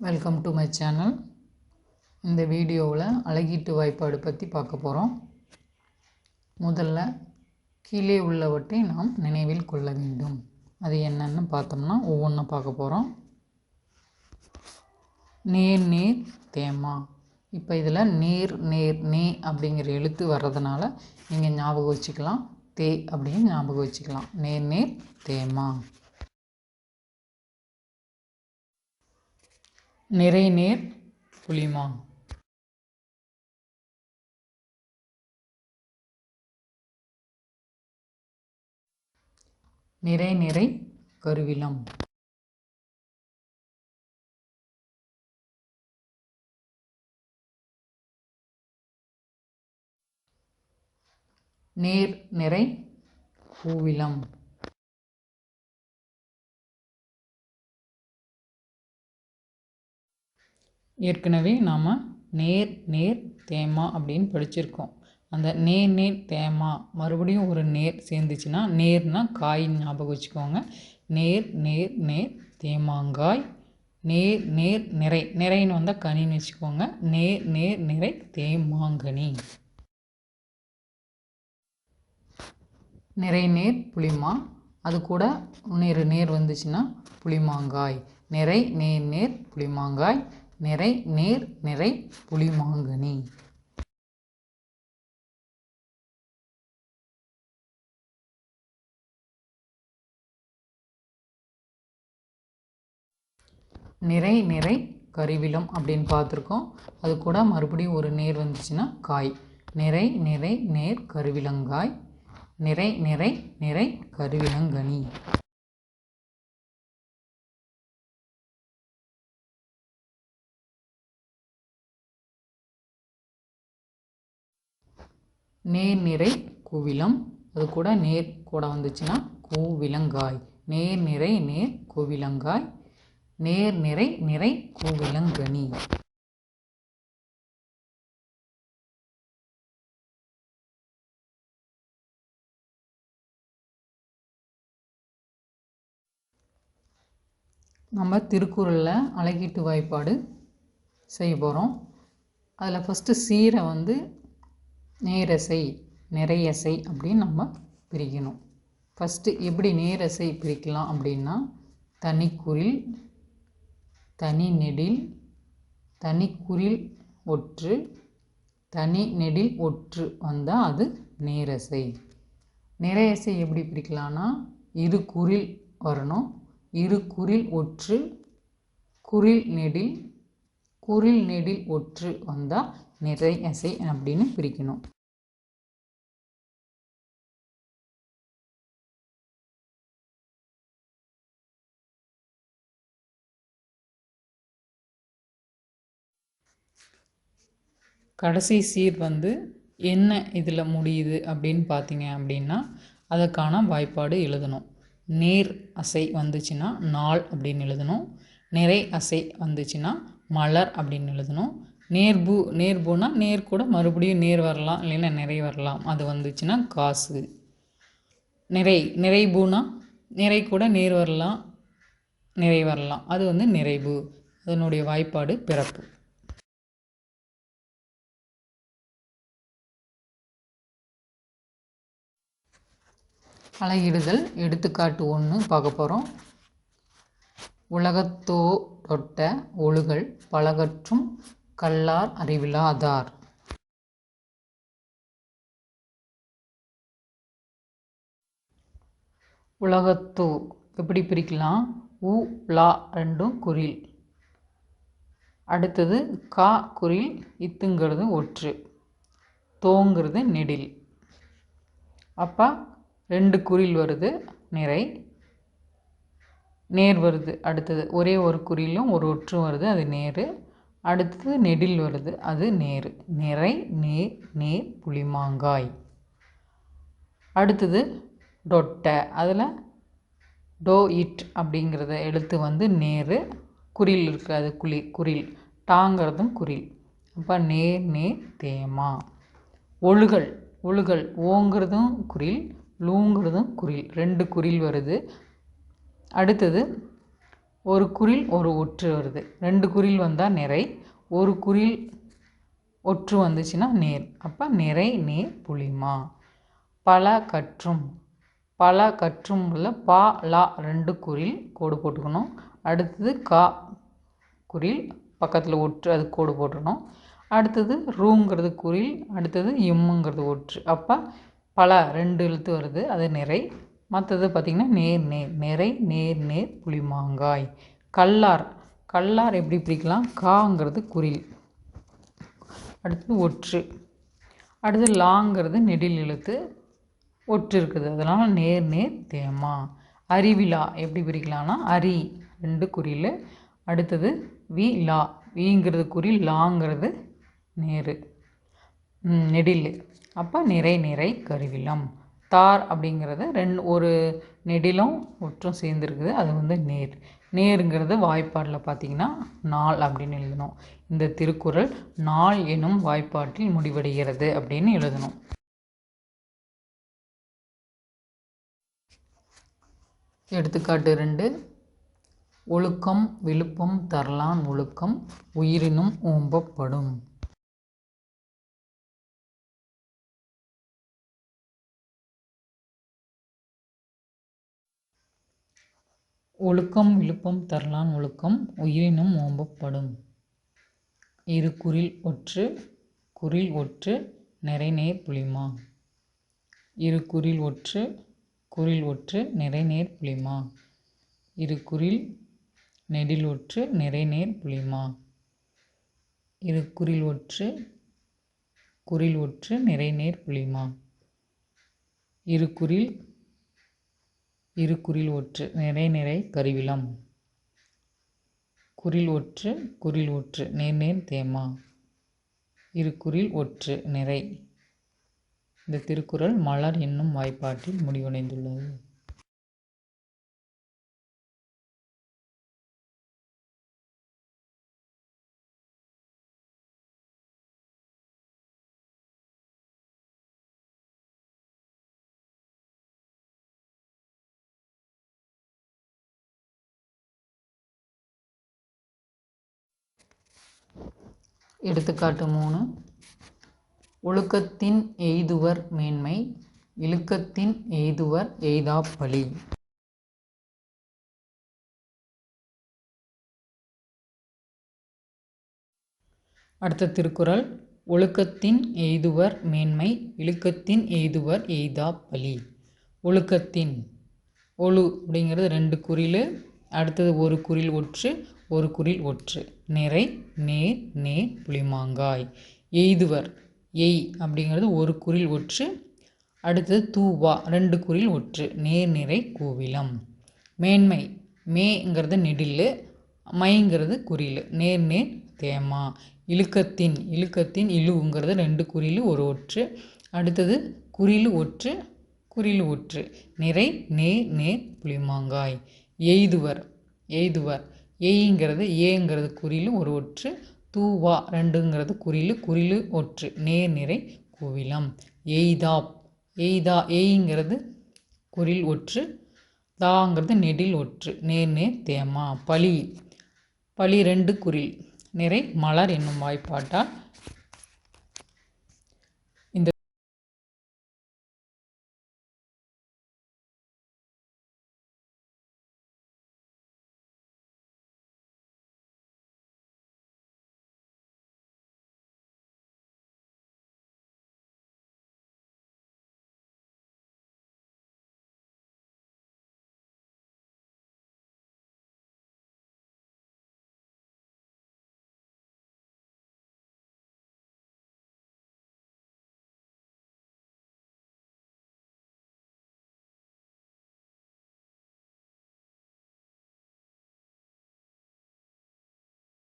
Welcome to my channel இந்த வீடியோவில் அழகீட்டு வாய்ப்பாடு பற்றி பார்க்க போகிறோம் முதல்ல கீழே உள்ளவற்றை நாம் நினைவில் கொள்ள வேண்டும். அது என்னென்னு பார்த்தோம்னா ஒவ்வொன்றும் பார்க்க போகிறோம் நேர் நீர் தேமா. இப்போ இதில் நேர் நேர் நே அப்படிங்கிற எழுத்து வர்றதுனால நீங்கள் ஞாபகம் வச்சுக்கலாம். தே அப்படின்னு ஞாபகம் வச்சுக்கலாம். நேர் நேர் தேமா. நிறைநேர் புளிமா நிறை நிறை கருவிலம். நேர் நிறை பூவிலம். ஏற்கனவே நாம் நேர் நேர் தேமா அப்படின்னு படிச்சிருக்கோம். அந்த நேர் நேர் தேமா மறுபடியும் ஒரு நேர் சேர்ந்துச்சுன்னா நேர்னா காய் ஞாபகம் வச்சுக்கோங்க. நேர் நேர் நேர் தேமாங்காய். நேர் நேர் நிறை. நிறைன்னு வந்தால் கனின்னு வச்சுக்கோங்க. நேர் நேர் நிறை தேமாங்கனி. நிறை நேர் புளிமா. அது கூட நேர் நேர் வந்துச்சுன்னா புளிமாங்காய். நிறை நேர் நேர் புளிமாங்காய். நிறை நேர் நிறை புளிமாங்கனி நிறை நிறை கருவிலம் அப்படின்னு பார்த்துருக்கோம். அது கூட மறுபடியும் ஒரு நேர் வந்துச்சுன்னா காய். நிறை நிறை நேர் கருவிலங்காய் நிறை நிறை நிறை கருவிலங்கனி நேர் நிறை குவிலம். அது கூட நேர் கூட வந்துச்சுன்னா கூவிலங்காய். நேர் நிறை நேர் கூவிலங்காய். நேர் நிறை நிறை கூவிலங்கனி. நம்ம திருக்குறளில் அழகீட்டு வாய்ப்பாடு செய்ய போகிறோம் அதில் ஃபஸ்ட்டு சீரை வந்து நேரசை நிறையசை அப்படின்னு நம்ம பிரிக்கணும். ஃபஸ்ட்டு எப்படி நேரசை பிரிக்கலாம் அப்படின்னா தனிக்குறில் தனி நெடில் தனிக்குறில் ஒற்று தனி நெடில் ஒற்று வந்தால் அது நேரசை. நிறையசை எப்படி பிரிக்கலாம்னா இரு குறில் வரணும். இரு குறில் ஒற்று குறில் நெடில் குறில் நெடில் ஒற்று வந்தால் நிறையசை அப்படின்னு பிரிக்கணும். கடைசி சீர் வந்து என்ன இதில் முடியுது அப்படின்னு பார்த்தீங்க அப்படின்னா அதற்கான வாய்ப்பாடு எழுதணும். நேர் அசை வந்துச்சுன்னா நாள் அப்படின்னு எழுதணும். நிறை அசை வந்துச்சுன்னா மலர் அப்படின்னு எழுதணும். நேர்பூ நேர்பூனா நேர் கூட மறுபடியும் நேர் வரலாம் இல்லைன்னா நிறை வரலாம். அது வந்துச்சுன்னா காசு. நிறை நிறைபூனா நிறை கூட நேர் வரலாம் நிறை வரலாம். அது வந்து நிறைவு அதனுடைய வாய்ப்பாடு பிறப்பு. அழகிடுதல் எடுத்துக்காட்டு ஒன்று பார்க்க போகிறோம் உலகத்தோ தொட்ட ஒழுகல் பலகற்றும் கல்லார் அறிவிலாதார். உலகத்தோ எப்படி பிரிக்கலாம்? உ லா ரெண்டும் குறில் அடுத்தது கா குறில் இத்துங்கிறது ஒற்று. தோங்கிறது நெடில். அப்போ ரெண்டு குறில் வருது நிறை. நேர் வருது அடுத்தது ஒரே ஒரு குறிலும் ஒரு ஒற்று வருது அது நேர். அடுத்தது நெடில் வருது அது நேர். நிறை நேர் நேர் புளிமாங்காய் அடுத்தது டொட்டை அதில் டோ இட் அப்படிங்கிறத எழுத்து வந்து நேர். குறில் இருக்குது அது குளி குறில். டாங்கிறதும் குறில். அப்போ நேர் நேர் தேமா. ஒழுகல் ஒழுகல் ஓங்கிறதும் குறில். ப்ளூங்கிறதும் குறில் ரெண்டு குறில் வருது. அடுத்தது ஒரு குரில் ஒரு ஒற்று வருது. ரெண்டு குரில் வந்தால் நிறை ஒரு குரில் ஒற்று வந்துச்சுன்னா நேர். அப்போ நிறை நேர் புளிமா. பல கற்றும் பல கற்றும் உள்ள பா லா ரெண்டு குரில் கோடு போட்டுக்கணும். அடுத்தது கா குரில் பக்கத்தில் ஒற்று அது கோடு போட்டுக்கணும். அடுத்தது ரூங்கிறது குரில் அடுத்தது இம்முங்கிறது ஒற்று. அப்போ பல ரெண்டு எழுத்து வருது அது நிறை. மற்றது பார்த்திங்கன்னா நேர் நேர். நிறை நேர் நேர் புளிமாங்காய். கல்லார். கல்லார் எப்படி பிடிக்கலாம் காங்கிறது குரில். அடுத்தது ஒற்று. அடுத்து லாங்கிறது நெடில் எழுத்து ஒற்று இருக்குது. அதனால் நேர் நேர் தேமா. அறிவிழா எப்படி பிரிக்கலாம்னா அரி ரெண்டு குறியில் அடுத்தது வி லா. விங்கிறது குறில் லாங்கிறது நேரு. நெடில் அப்போ நிறை நிறை கருவிலம். தார் அப்படிங்கிறது ரெண்டு ஒரு நெடிலும் ஒற்றும் சேர்ந்துருக்குது அது வந்து நேர். நேருங்கிறது வாய்ப்பாடில் பார்த்தீங்கன்னா நாள் அப்படின்னு எழுதணும். இந்த திருக்குறள் நாள் எனும் வாய்ப்பாட்டில் முடிவடைகிறது அப்படின்னு எழுதணும். எடுத்துக்காட்டு ரெண்டு. ஒழுக்கம் விழுப்பம் தரலான் ஒழுக்கம் உயிரினும் ஓம்பப்படும். ஒழுக்கம் விழுப்பம் தரலான் ஒழுக்கம் உயிரினும் ஓம்பப்படும். இரு குரில் ஒற்று குரில் ஒற்று நிறைநேர் புளிமா இரு குரில் ஒற்று குரில் ஒற்று நிறைநேர் புளிமா இரு குரில் நெடில் ஒற்று நிறைநேர் புளிமா இரு குரில் ஒற்று குரில் ஒற்று நிறைநேர் புளிமா இரு குரில் இரு குரில் ஒற்று நிறை நிறை கருவிலம். குரில் ஒற்று குரில் ஒற்று நேர் நேர் தேமா. இரு குரில் ஒற்று நிறை. இந்த திருக்குறள் மலர் என்னும் வாய்ப்பாட்டில் முடிவடைந்துள்ளது. எடுத்துக்காட்டு மூணு. ஒழுக்கத்தின் எய்துவர் மேன்மை இழுக்கத்தின் எய்துவர் எய்தா பழி அடுத்த திருக்குறள் ஒழுக்கத்தின் எய்துவர் மேன்மை இழுக்கத்தின் எய்துவர் எய்தா பழி ஒழுக்கத்தின் ஒழு அப்படிங்கிறது ரெண்டு குறில் அடுத்தது ஒரு குறில் ஒற்று ஒரு குறில் ஒற்று. நிறை நேர் நேர் புளிமாங்காய். எய்துவர். எய் அப்படிங்கிறது ஒரு குறில் ஒற்று. அடுத்தது தூவா ரெண்டு குறில் ஒற்று. நேர் நிறை கோவிலம். மேன்மை. மேங்கிறது நெடில். மைங்கிறது குறில். நேர் நேர் தேமா. இழுக்கத்தின். இழுக்கத்தின் இழுங்கிறது ரெண்டு குறில் ஒரு ஒற்று. அடுத்தது குறில் ஒற்று குறில் ஒற்று. நிறை நேர் நேர் புளிமாங்காய். எய்துவர். எய்துவர். ஏய்ங்கிறது ஏங்கிறது குறில் ஒரு ஒற்று தூவா ரெண்டுங்கிறது குறிலு குறிலு ஒற்று நேர் நிறை கோவிலம். எய்தாப் எய்தா ஏய்ங்கிறது குறில் ஒற்று தாங்கிறது நெடில் ஒற்று நேர் நேர் தேமா. பழி பழி ரெண்டு குறில் நிறை மலர் என்னும் வாய்ப்பாட்டால்